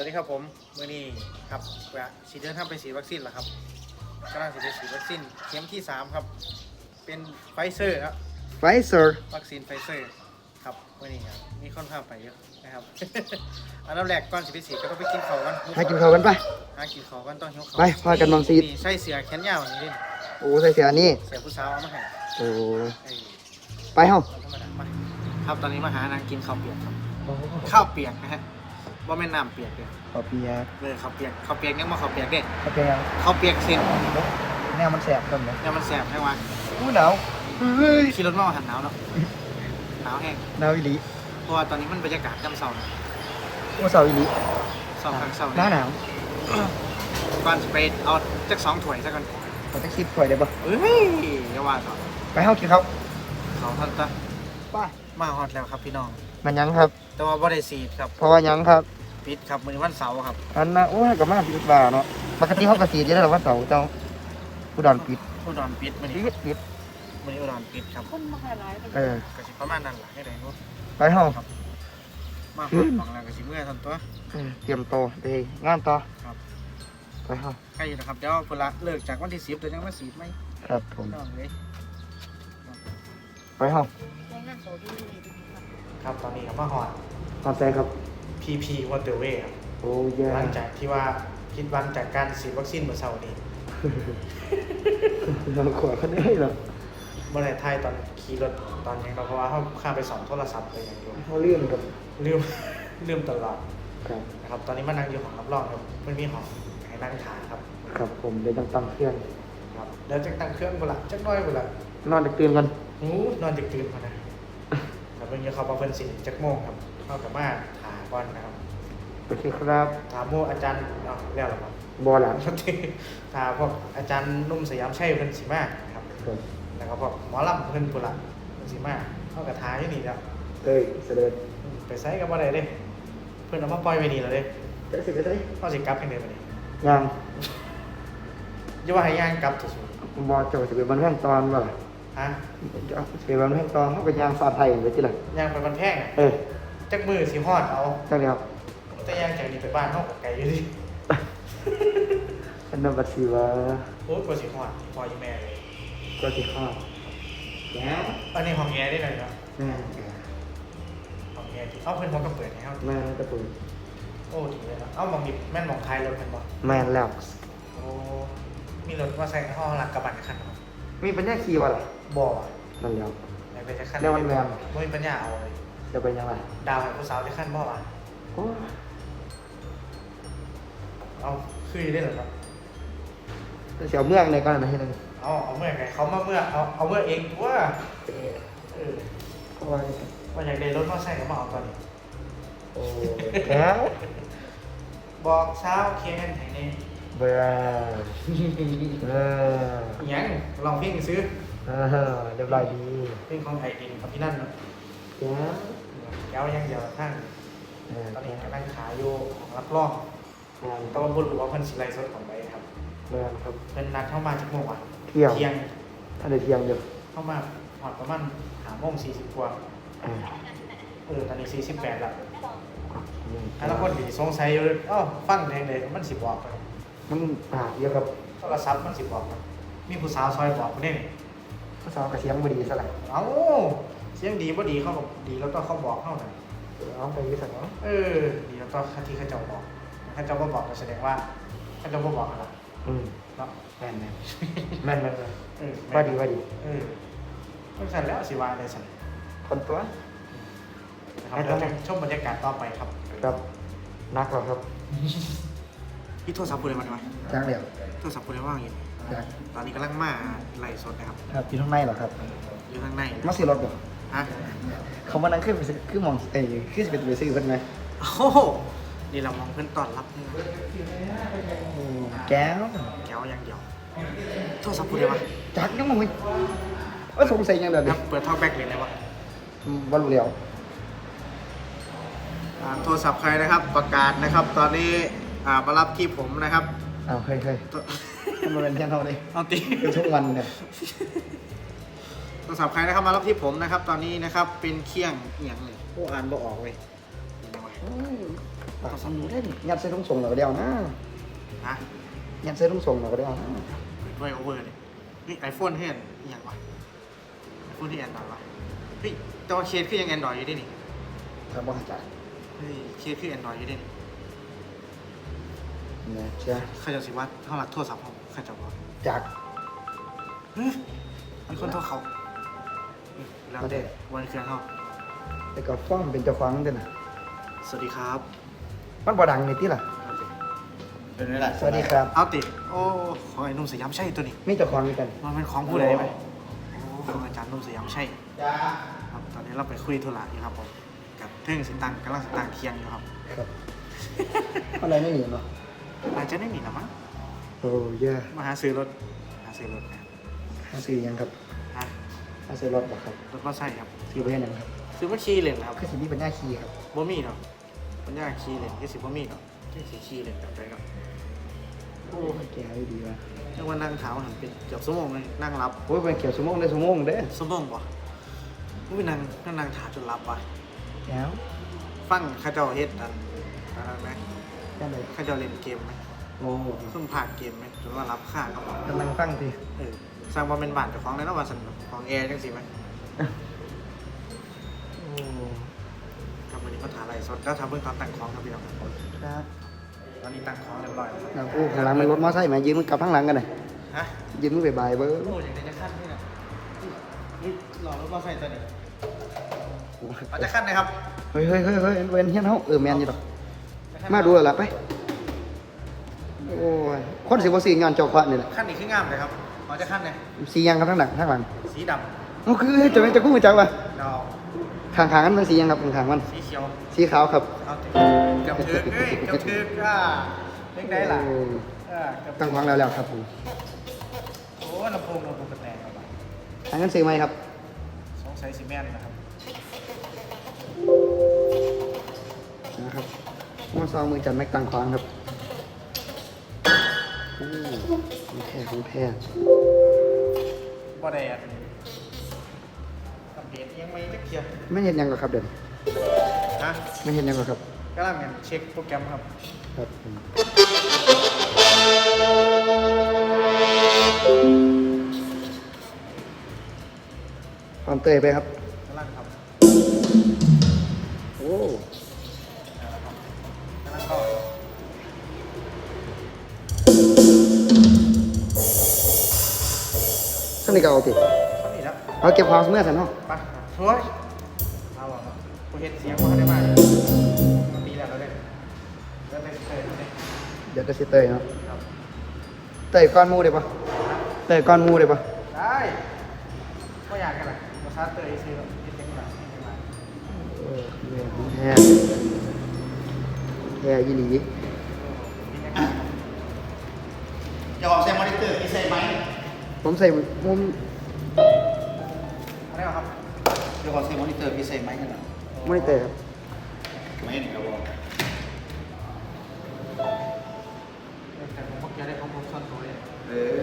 วัสดีครับผมมื่อนี้ครับแวะฉีดเดินทางไปฉีดวัคซีนแล้วครับกำลังจะไปฉีดวัคซีนเข็มที่3ครับ เป็นไฟเซอร์ครับไฟเซอร์วัคซีนไฟเซอร์ครับมื่อนี้ครับมีค่อนข้างไปเยอะนะครับอันดับแรกก่อนจะไปฉีดก็ต้องไปกินข้าวกันให้กินข้าวกันไปหากินข้าวกันต้องหิวข้าวไปพากันมองซีดใส่เสื้อแขนยาวนี่ดิโอ้ใส่เสียอันนี้เสื้อผู้สาวเอามาให้โอ้ไอ้ไปเฮ้าธรรมดามาครับตอนนี้มาหานางกินข้าวเปียกครับข้าวเปียกนะฮะ ว่าแม่นน้ำเปียกเลยขอเปียกเลยข้าวเปียกข้าวเปียกยังมาข้าวเปียกเด้ขอเปียกข้าวเปียกเส้นแนวมันแสบกันเลยเนี่ยมันแสบใช่ไหมอู้หนาวเฮ้ยขี่รถมาหันหนาวแล้วหนาวแห้งหนาวอีหลีเพราะว่าตอนนี้มันบรรยากาศจำเสาร์โอ้เสาอีหลีสองครั้งเสาร์หน้าหนาวก่อนจะไปเอาจักสองถ้วยซะก่อนขอจะคิดข่อยได้ปะเอ้ยอย่าว่าต่อไปเฮ้ากินข้าวเขาท่านตะไปมาฮอดแล้วครับพี่น้องมันยังครับ แต่ว่าบ่ได้ซีดครับ เพราะว่ายังครับ ปิดครับมื้อนี้วันเสาร์ครับ อันน่ะโอ้ยกับมาปิดบ่าเนาะปกติเขากระสีอยู่แล้วว่าเสาร์เจ้าผู้ดอนปิดอุดรปิดมื้อนี้ปิดปิดมื้อนี้อุดรปิดครับคนมาหาหลายเป็นเออก็สิประมาณนั้นล่ะให้ได้รู้ไปเฮ้ามาฮอดของแล้วก็สิเมื่อยทันตัวเออเตรียมโตวเดยงานต่อครับไปเฮ้าใกล้อยู่นะครับเดี๋ยวเวลาเลิกจากวันที่10เดี๋ยวยังมาซีดไหมครับผมพี่น้องเอ้ยไปเฮ้าในงานโสดีดีดีครับครับตอนนี้ครับมาฮอดตอนแซครับ PP Waterway ครับโอ้ยหลังจากที่ว่าคิดวันจากการฉีดวัคซีนเมื่อเช้านี้เราขวาเขาได้เหรอเมื่อไหร่ไทยตอนขี่รถตอนยังเราเพราะว่าเขาข้ามไปสอนโทรศัพท์ไปอย่างเดียวเขาเลื่อนกับลืมลืมตลอดครับนะครับตอนนี้มานั่งอยู่ของรับรองครับมันมีของให้นั่งทานครับ ครับผมเดี๋ยวต้องตั้งเครื่องครับเดี๋ยวจะตั้งเครื่องบุหลักจักหน้อยบุหลักนอนดึกตื่นกันหูนอนดึกตื่นมานะแล้วเพิ่งจะเข้ามาเพิ่นสิจักโมงครับเข้ากับมา ถาก่อนนะครับโอเคครับถามโมอาจารย์เนาะแล้วหรอครับบอหลังถามพวกอาจารย์นุ่มสยามชัยเพิ่นสิมานะครับครับแล้วก็พวกหมอลำเพิ่นปุระเพิ่นสิมาเข้ากับทายอยู่นี่แล้วเอ้ยเสด็จไปไซกับอะไรเด้เพิ่นเอามาปล่อยไว้นี่แล้วเด้จะสิไปได้เขาสิกลับให้เด้บัดนี้ยังอย่าว่าให้ย่างกลับสุดบอเจ้าสิไปบันแท่งตอนบ่ล่ะๆฮะจะสิไปบันแท่งตอนเขาเป็นยางสาดไทยไปที่ไหนย่างไปบันแพงอะเออ จักมือสิฮอดเอาจังแล้วแต่ย่างจากนี้ไปบ้านเฮาก็ไกลอยู่ดิอันนั้นบัดสิว่าโอ้ยกว่าสิฮอดพออยู่แม่เลยก็สิข้าวแก้วอันนี้ห้องแอร์ได้เลยเนาะแม่ห้องแอร์ที่เอาเพิ่นพร้อมกับเปิดให้เฮาแม่ตะปูโอ้ดีเลยเนาะเอามองดิแม่นมองท้ายรถเพิ่นบ่แม่นแล้วโอ้มีรถว่าใส่ห้องหลักกระบะคันบ่มีปัญญาขี่วะล่ะบ่อะนั่นแล้วไหนเป็นจะคันเรียกว่าแม่นบ่มีปัญญาเอาเลย จะไปยังไงดาวให้ผู้สาวได้คันบ่วะโอ้เอาคือได้เหรอครับเสียวเมืองในก่อนนะเฮ็ดจังเอาเอาเมื่อไงเขามาเมื่อเอาเอาเมื่อเองว่าเออเพราะว่าว่าอยากได้รถมอเตอร์ไซค์ก็มาเอาตอนนี้โอ้แก้วบอกเช้าเคียนไหนนี่เบื่อเอออิหยังลองเพลงซื้อเออเรียบร้อยดีเพลงของไอดินกับพี่นั่นเนาะ แก้วแก้วอยังเดียวท่านเออตอนแก้นี้วกำลังขายอยู่ของรับรองงานแตะวันบุญหรือว่าเพิ่นสิไลฟ์สดของไปครับเมืองครับ เพิ่นนัดเข้ามาจากโมงวันเที่ยวเที่ยงถ้าได้เที่ยงอยู่เข้ามาหอดประมาณหาโมงสี่สิบกว่าเออเออตอนนี้สี่สิบแปดละนี่แต่ละคนดีสงสัยอยู่อ้าวฟังเพลงเลยมันสิบอกไปมันปากเยอะกับโทรศัพท์มันสิบอกไปมีผู้สาวซอยบอกคนนี้นี่ภาษากระเสียงบดีซะแหละเอ้า เสียงดีบ่ดีเขาก็ดีแล้วก็เขาบอกเขาหน่อยเอาไปวิสัยเนาะเออ ดีแล้วก็ที่เขาเจ้าบอกเขาเจ้าบ่บอกก็แสดงว่าเขาเจ้าบ่บอกอะไรอืมเนาะแม่นแม่นแม่นแม่นแม่นเออว่าดีว่าดีเออก็สั่นแล้วสิว่าได้สั่นคนตัวนะครับเดี๋ยวจะชมบรรยากาศต่อไปครับครับนักเหรอครับพี่โทรศัพท์พูดอะไรมาดีวะจ้างเดียวโทรศัพท์พูดอะไรว่างอยู่จ้างตอนนี้กำลังมาไล่สดนะครับครับอยู่ข้างในเหรอครับอยู่ข้างในมาซื้อรถบ่ ฮะเขามานั่งขึ้นไปซื้อคือมองเอ้ยขึ้นไปไปซื้อกันไหมโอ้โหนี่เรามองเพื่อนตอนรับแก้วแก้วอย่างเดียวโทรศัพท์พูดอะไรวะจักยังมึงว่าสงสัยยังเดี๋ยวคนี้รับเปิดท่อแบ็กเลยนะวะวันเดียวอ่าโทรศัพท์ใครนะครับประกาศนะครับ ตอนนี้อ่ามารับที่ผมนะครับอ้าวเฮ้ยเฮ้ยตัวทำไมเป็นเช่นเท่านี้เอาตีคือทุกวันเนี่ย โทรศัพท์ใครนะครับมารับที่ผมนะครับ ตอนนี้นะครับเป็นเคียงเอียงเลยผู้อ่านบ่ออกเลยเห็นไหมวะปากซ้ำอยู่ได้นี่ยัดใส่ลุงส่งเราก็เดียวนะฮะยัดใส่ลุงส่งเราก็เดียวนะด้วยโอเวอร์เลยนี่ไอโฟนเห็นอหย่างวะไอโฟนที่แอนดรอยวะเฮ้ยแต่ว่าเคสคือยังแอนดรอยอยู่ดินี่ครับว่าจ่ายเฮ้ยเคสคือแอนดรอยอยู่ดินี่นะจ้ะใครจะสิว่าเท่าหลักโทรศัพท์ผมใครจะบอกจากเฮ้ยมีคนโทรเขา แล้วเด็กวันเครื่องเขาแต่ก็ฟ้อมเป็นเจ้าของเด้อนะสวัสดีครับมันบ่ดังนี่ติล่ะ เป็นไงล่ะสวัสดีครับ เอาติโอ้ของไอ้หนุ่มสยามใช่ตัวนี้มีเจ้าของด้วยกัน มันเป็นของผู้ใดไหมโอ้ของอาจารย์หนุ่มสยามใช่จ้าครับตอนนี้เราไปคุยธุระอยู่ครับผมกับเทิงสิตังกำลังสิตังเทียงอยู่ครับครับอะไรไม่หนีเนาะอาจจะไม่มีหรอมั้งโอ้ยามาหาซื้อรถหาซื้อรถนะหาซื้อยังครับฮะ หาซื้อรถบ่ครับรถก็ใช่ครับ ซื้อไปยังครับซื้อมาขี่เลยนะครับคือสิมีปัญญาขี่ครับบ่มีเนาะปัญญาขี่เลยก็สิบ่มีเนาะที่สิขี่เลยแบบไปเนาะโอ้ยแกให้ดีว่ะจังว่านั่งเท้าหันเป็นเกือบชั่วโมงเลยนั่งรับโอ้ยเป็นเกี่ยวสมองได้สมองเด้อชั่วโมงป่ะอุ้ยนั่งนั่งนั่งถาจนรับว่ะแล้วฟังเข้าเจ้าเฮ็ดอันอันนั้นไหมแค่ไหนเข้าเจ้าเล่นเกมไหมโอ้ซุ่มผ่านเกมไหมจนว่ารับค่าเขาบอกกำลังฟังสิเออ สร้างว่าเป็นบ้านเจ้าของเลยเนาะว่าสันของแอร์จังสิไหมโอ้ครับวันนี้มาถ่ายไลฟ์สดแล้วทำเบื้องตอนตั้งของครับพี่น้องครับครับตอนนี้ตั้งของเรียบร้อยแล้วครับแล้วโอ้ข้างหลังมันรถมอไซค์ไหมยืนมันกลับข้างหลังกันเลยฮะยืนมันบ่ายๆเบ้อโอ้ยอย่างไรจะขั้นนี่นะนี่หล่อรถมอไซค์ตัวนี้เอาจะขั้นนะครับเฮ้ยเฮ้ยเฮ้ยเฮ้ยเว้นเฮียนเฮาเออแมนอยู่ดอกจะขั้นมาดูแล้วล่ะไปโอ้ยคนสิบ่สีงานเจ้าขวะนี่แหละขั้นนี้คืองามเลยครับ เอาจะขั้นเลยสีหยังครับข้างหลังข้างหลังสีดเอาคือจะเป็นจะกู้มาจักวะำดอกข้างๆกันมันสีหยังครับข้างๆมัน สีเขียวสีขาวครับเอาติเกับทึกเอ้ยเกับทึกอะเล็กได้ล่ะโอ้เออเกับตั้งฟังแล้วแล้วครับผมโอ้ลำโพงลำโพงกระแตกครับทางนั้นซื้อไหมครับ สงสัยซีเมนต์นะครับนะครับมอซองมือจันแม็กตังควางครับ โอ้ของแท้ของแท้บ่ได้อันอัปเดตยังไม่ได้เคลียร์ไม่เห็นหยังหรอกครับเดี๋ยวนะไม่เห็นหยังหรอกครับกำลังเนี่ยเช็คโปรแกรมครับครับผมความเตยไปครับกำลังครับ สนิทกับเอาติเท่านี้แล้วเอาเก็บความเมื่อสันเนาะไปช่วยเอาอะกูเห็นเสียงว่าได้มากมันดีแล้วแล้วเนี่ยแล้วเป็นเคยแล้วเนี่ยเดี๋ยวจะสิเตยเนาะครับเตยก้อนหมูได้ปะเตยก้อนหมูได้ปะได้ก็อยากกันแหละภาษาเตยซื้อที่เป็นแบบนี้มาเออแม่ของแท้แท้ยี่หลี จะออกใส่มอนิเตอร์มีใส่ไหม ผมใส่มุมอะไรครับจะออกใส่มอนิเตอร์มีใส่ไหมกันเหรอมอนิเตอร์ครับไม่เห็นครับผมแต่ผมก็จะได้ข้อมูลส่วนตัวเลยเออ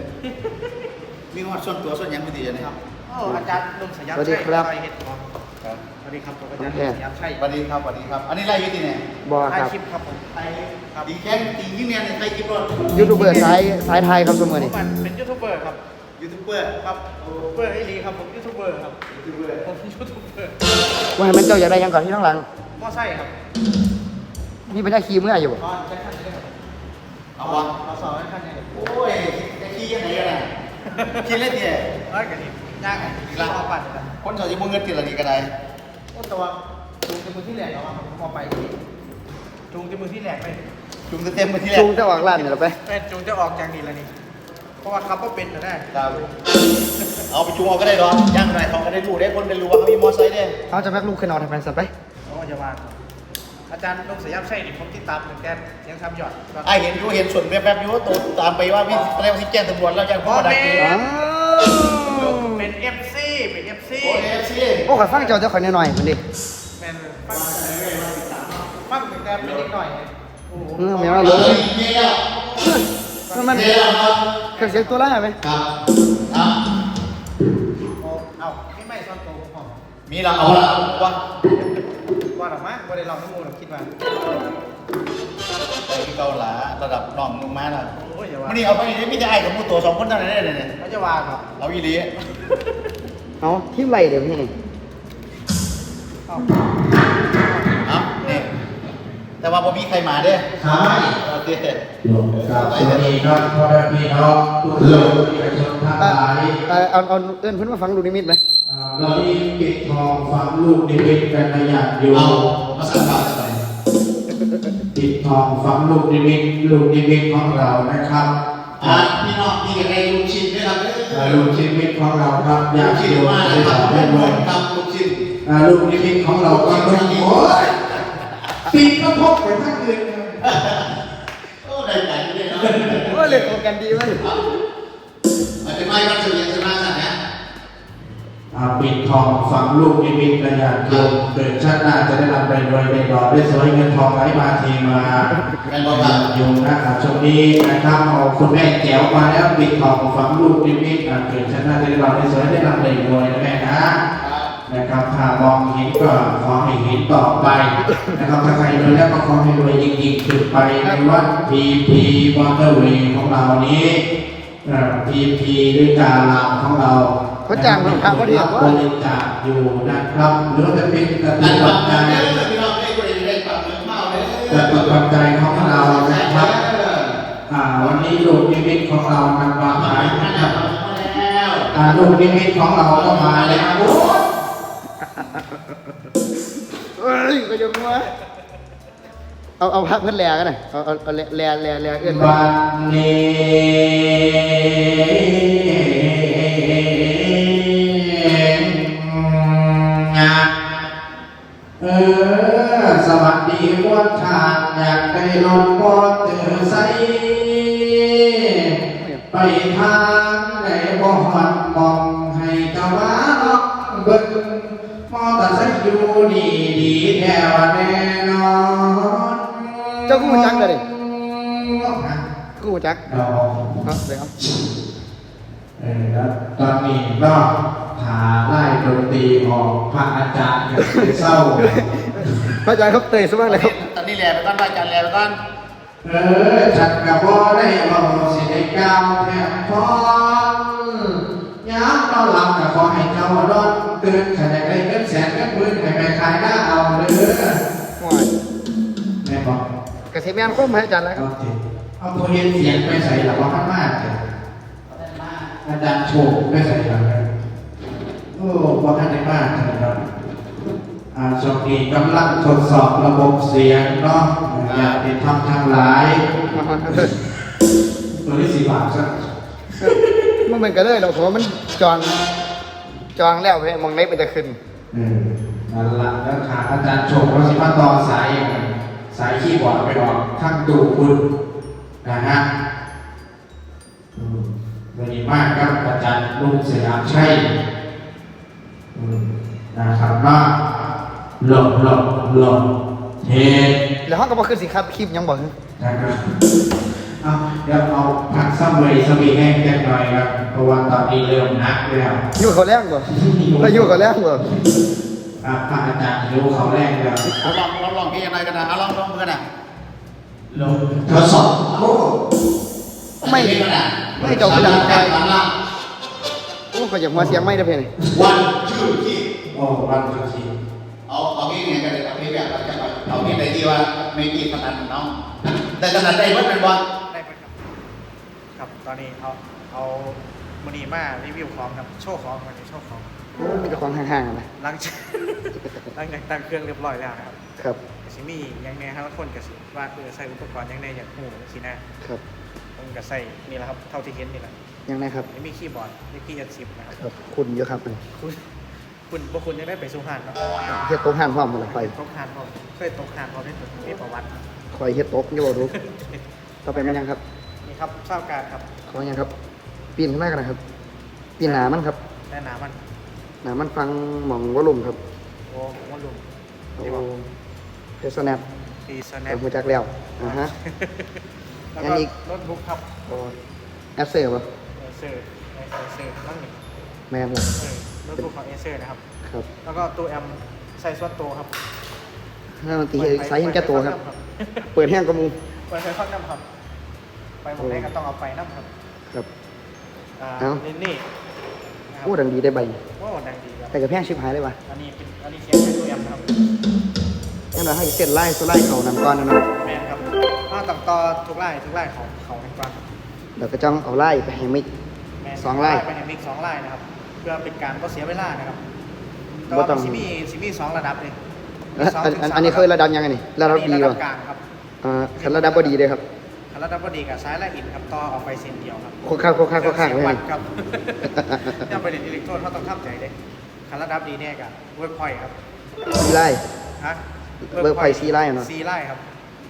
มีว่าส่วนตัวส่วนหยังไม่ดีนะคครัรับบโอ้อาจารย์ลุงสยามชัยซอยเห็ดครับครับสวัสดีครับผมอาจารย์ลุงสยามชัยสวัสดีครับสวัสดีครับ อันนี้ไล่อยุติเนี่ยบอถ่ายครับคลิปครับผมถ่ายครับดีแค่ดียิ่งเนี่ยไล่คลิปรถยูทูบเบอร์สายสายไทยครับเสมอผนี่มเป็นยูทูบเบอร์ครับ ยูทูบเบอร์ครับยูทูบเบอร์ไอรีครับผมยูทูบเบอร์ครับยูทูบเบอร์ผมยูทูบเบอร์ว่าให้มันเจ้าอยากได้หยังก่อนที่ข้างหลังมอไซค์ครับมีปัญญาขี่เมื่ออยู่บ่ตอนจะขั้นนี้ครับเอาวะเอาสอบให้ขั้นนี้โอ้ยไอ้ขี้ยังไงกันน่ะขี้เล่นเนี่ยร้อยกันนี่ย่างไงลามาปั่นกันคนเขาจะมุ่งเงินติดอะไรกันไดโอ้ตัวจูงจมือที่แหลกเอามาพอไปที่จูงจมือที่แหลกไปจุ่มเต็มมาที่แรกจูงจะออกร้านนี่หรอไปแม่จูงจะออกจากนี่แล้วนี่เพ ราะว่าขับก็เป็นนะได้ครับเอาไปจุ่มเอาก็ได้หรอย่างหน่อยเขาก็ได้รู้ได้คนได้รู้ว่าเขามีมอไซค์ได้เขาจะแม็กลูกขึ้นเอาทำแฟนสัตว์ไปโอ้จะว่าอาจารย์ลุงสยามชัยนี่ผมติดตามเหมือนกันยังทำยอดไอเห็นอยู่เห็นส่วนแป๊บๆอยู่ว่าตัวตามไปว่าพี่อะไรว่าที่แจ้งตำรวจแล้วยังพ่อดักกินอ้าวเป็น FC เป็น FC โอ้ยเอฟซีโอ้ขอฟังเจ้าเจ้าขอหน่อยๆมันดิเป็นฟังฟังแต่เป็นนิดหน่อยโอ้โหเออแมวเราลงเมียมันมัน เครับเครื่องเสียงตัวล่าไหมครับครับเอาไม่ไม่ซ่อนตัวผมมีเราเอาละว่าว่าหรอมะว่าได้ลองน้ำมูกหรอคิดว่าไอ้ที่เกาหลาระดับน้องลงมาน่ะโอ้ยอย่าว่ามันนี่เอาไปนี่ไม่ได้ไอ้กับมูตัวสองคนเท่านั้นเลยเนี่ยเขาจะว่าครับเอาอีหลีเอาที่ไรเดี๋ยวพี่นี่เอาเอานี่ยแต่ว่าพอมีใครมาเด้ใช่ โอเคครับสวัสดีครับพ่อแม่พี่น้องทุกคนที่ประชาชนทั้งหเอ่อลายเอ่อเอาเอาเอื้อนเพิ่นมาฟังดูนิมิตไหมอ่าเราที่ปิดทองฟังลูกนิมิตกันในอย่างอยู่เอามาสั่งข้าวสักหน่อยปิดทองฟังลูกนิมิตลูกนิมิตของเรานะครับอะพี่น้องพี่กันในลูกชิ้นด้วยครับอ่าลูกนิมิตของเราครับอลูยากกชิ้นโยมมาได้นะคสรับอนได้ทุกด้ควยนทำลูกชิ้นอ่าลูกนิมิตของเราก็ต้องโอ้ยปิดก็พกไปทั้งคืนโอ้ ได้ใจด้วยเนาะโอ้ยเล่นกันดีเว้ยมันจะไม่ก็สุดยังจะมาสั่งนะปิดทองฝังลูกนิมิตในอย่าโยมเกิดชาติหน้าจะได้รับไปรวยไปรอกได้สวยเงินทองไหลมาเทีมากันบอกว่าโยมนะครับช่วงนี้นะครับเอาคุณแม่แก้วมาแล้วปิดทองฝังลูกนิมิตเกิดชาติหน้าจะได้รับได้สวยได้รับไปรวยนะแม่นะ นะครับถ้ามองเห็นก็ขอให้เห็นต่อไปนะครับถ้าใครรวยแล้วก็ขอให้รวยยิ่งๆขึ้นไปในวัดพีพีวอเตอร์เวย์ของเรานี้พีพีด้วยการลามของเราเขาจ้างมันพระก็เดียวบว่าริจาคอยู่นะครับหรือว่าจะเป็นกอัตินบัปัติกกาเงิรนพี่น้องได้คนเองได้ปักเงินเมาเลยกติบัติใจของเรานะครับอ่าวันนี้ลูกนิมิตของเรามันวางขายนะครับแล้วอ่าลูกนิมิตของเราก็มาแล้วโอ้ยเอ้ยก็ยังว่าเอาเอาพระเพิ่นแลกันหน่อยเอาเอาเอาแลแลแลแลเอื้อนมาวันนี้เออสวัสดีวันทางอยากได้รถบอเตอร์ไซค์ไปทางไหนบ่หอดมองให้เจ้าว่าน้องเบิ่งมอเตอร์ไซค์อยู่นี่ ดีแท้ว่าแน่นอนเจ้ากูจักเลยดิฮะกูจักดอกเอาเดี๋ยวเออแล้วตอนนี้ก็หาไล่ดนตรีออกพระอาจารย์กันเศร้าพระอาจารย์ครับเตยสมัครเลยครับตอนนี้แหล่ไปก่อนว่าจันแหล่ไปก่อนเออฉันกับพ่อได้บอกสิได้ก้าวแทนพรย้ำเราหลับกับขอให้เจ้ารอดตื่นขันอยากได้เงินแสนเงินหมื่นให้แม่ขายหน้าเอาเด้อห่วยแม่บอกกระเทียมแม่นก็มาให้อาจารย์แล้วคเอารับเถอะเอาตัวเรียนเสียงไปใส่หลักว่าข้างหน้าเถอะอาจารย์โชว์ไปใส่หลักเลยโอ้ว่าท่านได้มากเลยครับอ่าช่วงนี้กำลังทดสอบระบบเสียงเนาะอยากติดทำทางหลายตัวที่สี่บาทซะมันเป็นกันเลยเราผมว่ามันจองจองแล้วเว้ยมองเล็กมันจะขึ้นเออ นั่นละแล้วขาอาจารย์ชมว่าสิมาต่อสายยังไงสายคีย์บอร์ดไปออกข้างตู้คุณนะฮะอืมวันนี้มากครับอาจารย์ลุงสยามชัยอืมนะครับว่าหลบหลบหลบเทแล้วห้องก็บอกคือสิครับคลิปยังบอกนะครับเอาเดี๋ยวเอาผักซัมเวย์สวีแห้งแจ้งหน่อยครับเพราะว่าตอนนี้เริ่มนักแล้วอยู่เขาแรงบ่แล้วอยู่เขาแรงบ่ อะพระอาจารย์รู้เขาแรกแล้วเอาลองลองลองพี่ยังไงกันนะเอาลองลองมือกันนะลงทดสอบโอ้ไม่กันนะไม่เจ้าคือดังไฟวันละโอ้ก็อย่างหัวเสียงไม่ได้เพียงวันชื่อที่โอ้วันสุดทีเอาเอาพี่ไงกันเลยเอาพี่แบบเราจะเอาพี่ไหนดีวะไม่กี่ขนาดน้องแต่ขนาดได้เพิ่มเป็นวันได้ไหมครับครับตอนนี้เอาเอามูนีมารีวิวของครับโชว์ของวันนี้โชว์ของ โอ้มีแต่ของห่างๆนะหลังจาก หลังจากตั้งเครื่องเรียบร้อยแล้วนะครับครับก็สิมีอยังแน่ครับคนก็สิว่าเออใส่อุปกรณ์อยังแน่อย่างหูสินะครับผมก็ใส่นี่แหละครับเท่าที่เห็นนี่แหละยังไงครับนี่มีคีย์บอร์ดมีคีย์ยัดสิบนะครับครับคุณเยอะครับคุณคุณพวกคุณยังได้ไปสุพรรณเนาะเฮ็ดโต๊ะห่างพร้อมหมดเลยไฟตกหานพอเคยตกหานพอได้มีประวัติคอยเฮ็ดโต๊ะอย่าบอกรู้ต่อไปมันยังครับนี่ครับเศร้าการครับขอยังครับปีนขึ้นมากันนะครับปีนหนามันครับแน่นามัน หนามันฟังหมองวอลุ่มครับโอ้วอลลุ่มโอ้นี่บอกเทสแนปซีสแนแต่ปหัวจักแล้วอ่าฮะ แล้วอัก็นนี้ โน้ตบุ๊กครับโอ้แอสเซอร์ป่ะเอเซอร์เอเซอร์นั่งหนึ่งแม่หมดเออโน้ตบุ๊กของเอเซอร์นะครับ ครับแล้วก็ตัวแอมใส่ส่วนตัวครับถ้ามันตีไซส์เห็นแก่ตัวครับไเปิดแห้งกระมูเปิดไฟฟังน้ำครับ ไปหมดไหนก็ต้องเอาไฟน้ำครับ ครับ อ่าเอ้าลินนี่ นะครับพูดดังดีได้ใบโอ้ดังดีครับ แต่กับแพงชิบหายเลยว่ะอันนี้เป็นอันนี้เสียงเป็นตัวแอมนะครับงั้นเราให้เส้นไล่สุไล่เขานำก้อนนะเนาะแมนครับถ้าต่างต่อทุกไล่ทุกไล่ของเขากันก่อนเดี๋ยวก็จ้องเอาไล่ไปให้มิก แมนสองไล่ไปให้มิกสองไล่นะครับ เพื่อเป็นการก็เสียเวลานะครับแต่บ่ว่าต้องซิมีซิมีสองระดับเลยเอ้ยอันอันอันนี้เคยระดับยังไงนี่ระดับดีระดัป่ะบกลางครับ อ่าคันระดับบ่ดีเลยครับ ระดับพอดีกับซ้ายและอินครับต่อออกไปเส้นเดียวครับโคกข้างโคกข้างโคกข้างเสีเลยยวัดครับเนี่ยประเด็นอิเล็กโทรนเขาต้องทำใจเด้คันระดับดีแน่กับเวิร์กพอยต์ครับซีไล่ ฮะ Workpoint สี่ไล่เหรอสี่ไล่ครับ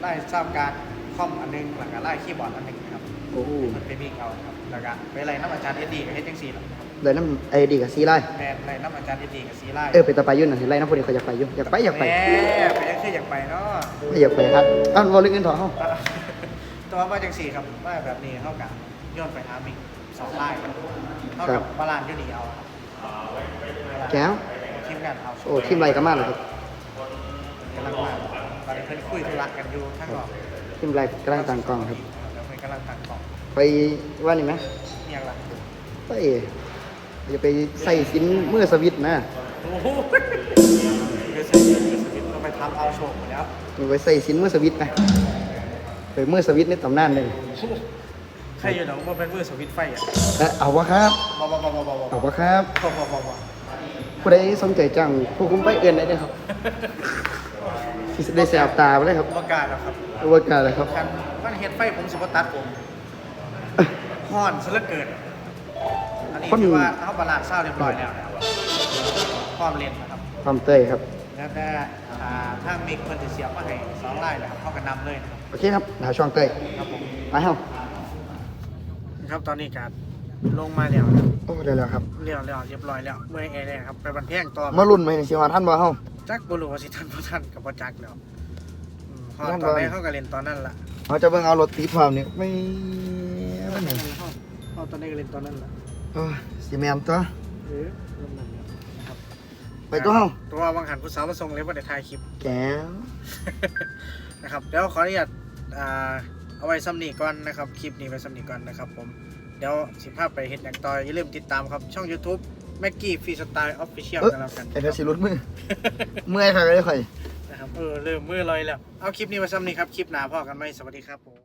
ไล่ทราบการคอมอันหนึงหลังจากไล่คีย์บอร์ดอันหนึงนะครับโอ้มันเป็นมิกเอาครับแล้วก็ไปไล่น้ำอาจารย์เอ็ดดี้กับเฮดจังซี่หรอกครับเลยน้ำไอ้ดีกับซีไล่แมนไล่น้ำอาจารย์เอ็ดดี้กับสี่ไล่เออไปตะไปยุ่นน่ะเห็นไล่น้ำพอดีเขาอยากไปอยุ่อยากไปอยากไปแหมไปยังคืออยากไปเนาะไม่อยากไปครับอ้าววอลลุ่นถอดห้อง ตัวว่าจังสี่ครับว่าแบบนี้เท่ากับย้อนไปหามิกสองไล่ครับเท่ากับบาลานซ์อยูนี่เอาครับแก้วทีมกันเอาโอ้ทีมไรกันมากเลยครับกำลังมาตอนนี้เพิ่นคุยธุระกันอยู่ทั้งกองทีมไรกำลังต่างกล้องครับแล้วเพิ่นกำลังต่างกองไปว่านี่ไหมเนี่ยล่ะไปจะไปใส่สินมือสวิตช์นะโอ้โหคือใส่เสื้อสวิตเราไปทำเอาโชว์หมดแล้วไปใส่สินมือสวิตช์นะ ไปมือสวิตช์ในตำนานเลยใครอยู่หนองว่าเป็นมือสวิตช์ไฟอะเอ้ยเอาวะครับบ่บ่บ่บ่บ่บ่เอาวะครับ บ่บ่บ่บ่ผู้ใดสนใจจังผู้คุมไปเอื่นได้เลยครับสิได้แสบตาไปเลยครับประกล้าศแล้วครับอุปการเลยครับ คันมันเฮ็ดไฟผมสิบ่ตัดผมฮ้อนซะเหลือเกินอันนี้คนคือว่าเฮาบาลานซ์เศร้าเรียบร้อยแล้วนะครับความเล่นนะครับ ความเตยครับ แล้วแต่อ่าทางมิกเพิ่นสิเสียบมาให้สองลายนะครับเข้ากันนำเลยนะครับ โอเคครับหาช่องเตยครับผมไปเฮ้าครับตอนนี้การลงมาแล้วครับโอ้ได้แล้วครับเรียวแล้วเรียบร้อยแล้วเมื่อยแอร์เลยครับไปบันแพงต่อมารุ่นไหมสิฮอดท่านบ่เฮ้าจักบ่รู้ว่าสิทันบ่ทันกับบ่จักแล้วอืมพอนั่นตอนไหนบ่เขาก็เล่นตอนนั้นล่ะเขาจะเบิ่งเอารถตีความนี่ไม่ไม่ไหนพอตอนนี้ก็เล่นตอนนั้นล่ะโอ้ยสิแม่นตัวเออลงนั่นนะครับไปตัวเฮ้าตัววังหันผู้สาวมาส่งเลยบ่ได้ถ่ายคลิปแก้วนะครับเดี๋ยวขออนุญาต อ่าเอาไว้ซ้ำนี้ก่อนนะครับ คลิปนี้ไว้ซ้ำนี้ก่อนนะครับผม เดี๋ยวสิภาพไปเห็นอย่างต่ออย่าลืมติดตามครับ ช่อง YouTube แม็กกี้ฟรีสไตล์ออฟฟิเชียลเอ้ยกันแล้วกันไอ้เดี๋ยวสิรุดมือ เมื่อยค่ะเลยข่อยนะครับ เออเริ่มมือลอยแล้ว เอาคลิปนี้ไว้ซ้ำนี้ครับ คลิปหน้าพ่อกันไหมสวัสดีครับผม